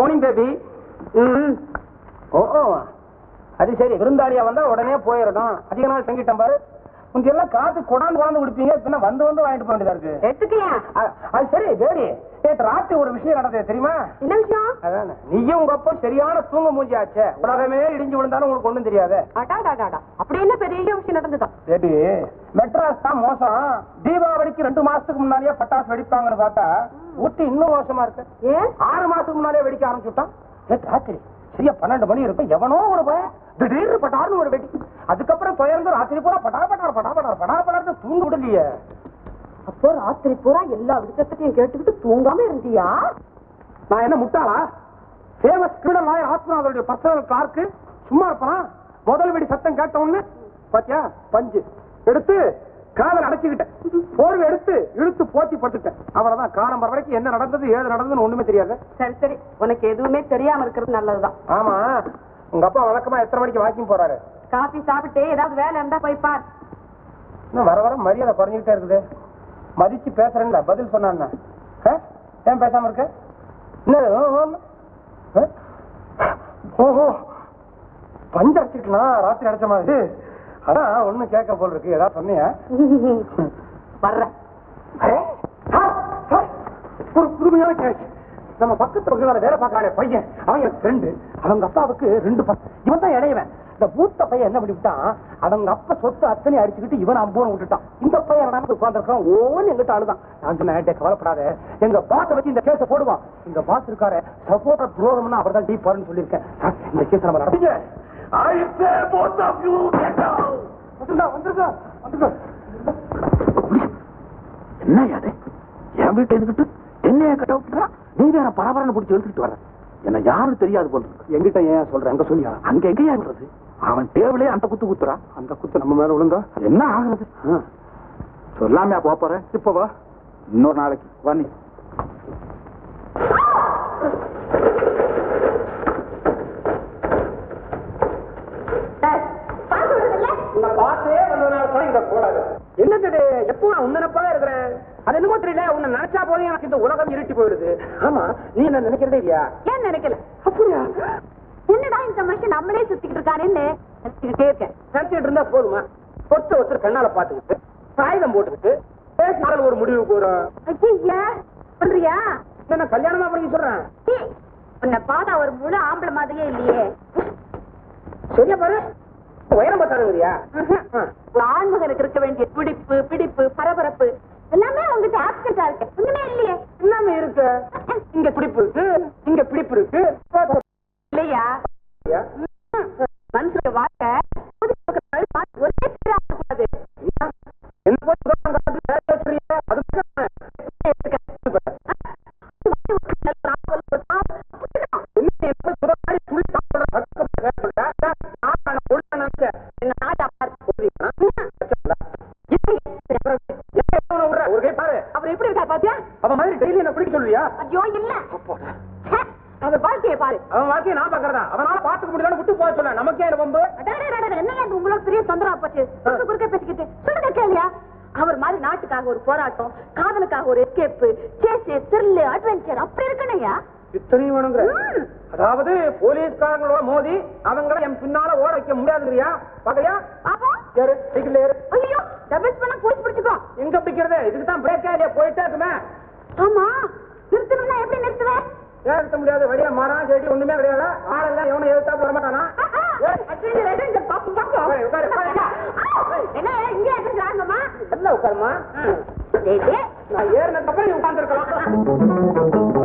Morning baby ஓ அது சரி. விருந்தாளியா வந்தா உடனே போயிடணும் அதிக நாள் தங்கிட்டேன் பாரு. முந்தி எல்லாம் காத்து கொடாந்து கொடாந்து குடிப்பீங்க இப்ப என்ன வந்து வந்து வாங்கிட்டு போக வேண்டியதா இருக்கு. எடுத்துக்கியா அது சரி பேடி நேற்று ராத்திரி ஒரு விஷயம் நடந்தது தெரியுமா? என்ன விஷயம்? அதானே. நீயும் உங்க அப்பா சரியான தூங்க மூஞ்சி ஆச்சே உலகமே இடிஞ்சு விழுந்தாலும் உங்களுக்கு ஒண்ணும் தெரியாது. அப்படி என்ன பெரிய விஷயம் நடந்ததா? பேபி மெட்ராஸ் தான் மோசம். தீபாவளிக்கு ரெண்டு மாசத்துக்கு முன்னாடியே பட்டாசு வெடிப்பாங்கன்னு பார்த்தா ஊட்டி இன்னும் மோசமா இருக்கு. ஏன் ஆறு மாசத்துக்கு முன்னாலே வெடிக்க ஆரம்பிச்சுட்டான் ராத்திரி சரியா பன்னெண்டு மணி இருக்கும். எவனோ ஒரு பையன் திடீர்னு பட்டார்னு ஒரு வெடி. அதுக்கப்புறம் துயர்ந்து ராத்திரி பூரா பட்டார் பட்டா பட்டார்னு தூங்க விடலையே. அப்போ ராத்திரி பூரா எல்லா விசேஷத்தையும் கேட்டுக்கிட்டு தூங்காம இருந்தியா? நான் என்ன முட்டாளா? ஃபேமஸ் கிரிமினல் லாயர் ஆத்மநாதருடைய பர்சனல் கிளார்க்கு சும்மா இருப்பானா? முதல் வெடி சத்தம் கேட்ட உடனே பாத்தியா பஞ்சு. எடுத்து காதல் அடைச்சுக்கிட்டேன் போர்வை எடுத்து இழுத்து போத்தி பட்டுட்டேன் அவ்வளவுதான். காலம் வர வரைக்கும் என்ன நடந்தது ஏது நடந்ததுன்னு ஒண்ணுமே தெரியாது. சரி சரி. உனக்கு எதுவுமே தெரியாம இருக்கிறது நல்லதுதான். ஆமா. உங்க அப்பா வழக்கமா எத்தனை மணிக்கு வாக்கிங் போறாரு? காபி சாப்பிட்டு ஏதாவது வேலை இருந்தா போய் பார். இன்னும் வர வர மரியாதை குறைஞ்சிக்கிட்டே இருக்குது. மதிச்சு பேசுறேன்ல பதில் சொன்னான் ஏன் பேசாம இருக்க? ஆ? ஓஹோ பஞ்சு அடிச்சுட்டுனா ராத்திரி அடிச்ச மாதிரி. அதான் ஒண்ணும் கேட்க போல் இருக்கு. ஏதாவது சொன்னியா? வர்றேன் ஒரு புதுமையான கேஸ் நம்ம பக்கத்து பக்கத்துல வேலை பார்க்கறானே பையன். அவன் என் ஃப்ரெண்டு அவங்க அப்பாவுக்கு ரெண்டு பசங்க இவன் தான் இடையவன் இந்த மூத்த பையன் என்ன பண்ணிவிட்டான்? அவங்க அப்பா சொத்து அத்தனை அடிச்சுக்கிட்டு இவன் அம்போன்னு விட்டுட்டான். இந்த பையன் நடந்து உட்காந்துருக்கான் ஓன்னு எங்கிட்ட அழுதான் நான் சொன்னேன் "டேய், கவலைப்படாத. எங்க பாஸை வச்சு இந்த கேஸை போடுவான். எங்க பாஸ் இருக்காரு. சப்போர்ட்டர் துரோகம்னா அவர் தான் டீப் சொல்லியிருக்கேன். இந்த கேஸ் நம்ம நடந்தீங்க என்ன அது என் வீட்டை இருந்துட்டு என்னைய கட்ட விட்டுறா நீ வேற பரபரன்னு பிடிச்சி எடுத்துக்கிட்டு வர என்ன யாரும் தெரியாது போல எங்கிட்ட ஏன் சொல்றேன் அங்க சொல்லியா? அங்க எங்கேயா இருக்கிறது அவன் டேபிளே அந்த குத்து குத்துறா? அந்த குத்து நம்ம மேல விழுந்தா? என்ன ஆகுறது? சொல்லாமையா போப் போற? இப்ப வா. இன்னொரு நாளைக்கு. வா நீ. கூடாது என்னது இது? எப்போ நான் உன்னனப்பாவே இருக்கிறேன்? அது என்னமோ தெரியல உன்னை நினைச்சா போதும் எனக்கு இந்த உலகம் இருட்டி போயிடுது. ஆமா நீ என்ன நினைக்கிறதே இல்லையா? ஏன் நினைக்கல? இந்த மனுஷன் நம்மளே சுத்திக்கிட்டு இருக்கானேன்னு நினைச்சுக்கிட்டே இருக்கேன் நினைச்சிட்டு இருந்தா போதுமா? ஒருத்தர் ஒருத்தர் கண்ணால பாத்துக்கிட்டு சாயுதம் போட்டுக்கிட்டு பேசினாலும் ஒரு வரும் ஐயா சொல்றியா? என்ன கல்யாணமா பண்ணி சொல்றேன்? உன்னை பார்த்தா ஒரு முழு ஆம்பளை மாதிரியே இல்லையே. சரியா பாரு. உயரம் பார்த்தாருங்கறியா ஒரு ஆண்மகனுக்கு இருக்க வேண்டிய துடிப்பு பிடிப்பு பரபரப்பு எல்லாமே உங்ககிட்ட ஆப்சென்டா இருக்கு. ஒண்ணுமே இல்லையே. எல்லாமே இருக்கு. இங்க துடிப்பு இருக்கு. இங்க பிடிப்பு இருக்கு. மனுஷனுடைய வாழ்க்கை ஒரே. என்ன போய். அவர் எப்படி இருக்கார் பாத்தியா? மாதிரி டெய்லி என்ன பிடிக்க சொல்லுவியா? ஐயோ இல்ல. ச்சே, அவர் வாழ்க்கையை பாரு. அவன் வாழ்க்கையை நான் பாக்குறதா அவனால பாத்துக்க முடியலன்னு விட்டு போக சொல்ல நமக்கே வம்பு? என்ன உங்களோட பெரிய தொந்தரவு போச்சு. குறுக்க பேசிக்கிட்டு. சொல்லுங்க கேளியா. அவர் மாதிரி நாட்டுக்காக ஒரு போராட்டம் காதலுக்காக ஒரு எஸ்கேப் சேஸ் த்ரில் அட்வென்ச்சர் அப்படி இருக்கணையா இத்தனையும் வேணுங்கிற. அதாவது போலீஸ்காரங்களோட மோதி அவங்கள என் பின்னால ஓட வைக்க முடியாதுங்கிறியா? பாப்போம் ஏறு சைக்கிள் ஏறு. ஐயோ டபுள்ஸ் பண்ணா போலீஸ் பிடிச்சுக்கோ. எங்க பிடிக்கிறது? இதுக்கு தான் பிரேக்கா இல்லையா? போயிட்டே இருக்குமே. ஆமா. நிறுத்தணும்னா எப்படி நிறுத்துவேன் ஏன் நிறுத்த முடியாது வெளியே மரம் செடி ஒண்ணுமே கிடையாது ஆளெல்லாம் எவனும் எதிர்த்தாப்புல வர மாட்டானா? உட்காருமா. நான் ஏறினதுக்கு அப்புறம் நீ உட்கார்ந்துருக்கலாம்.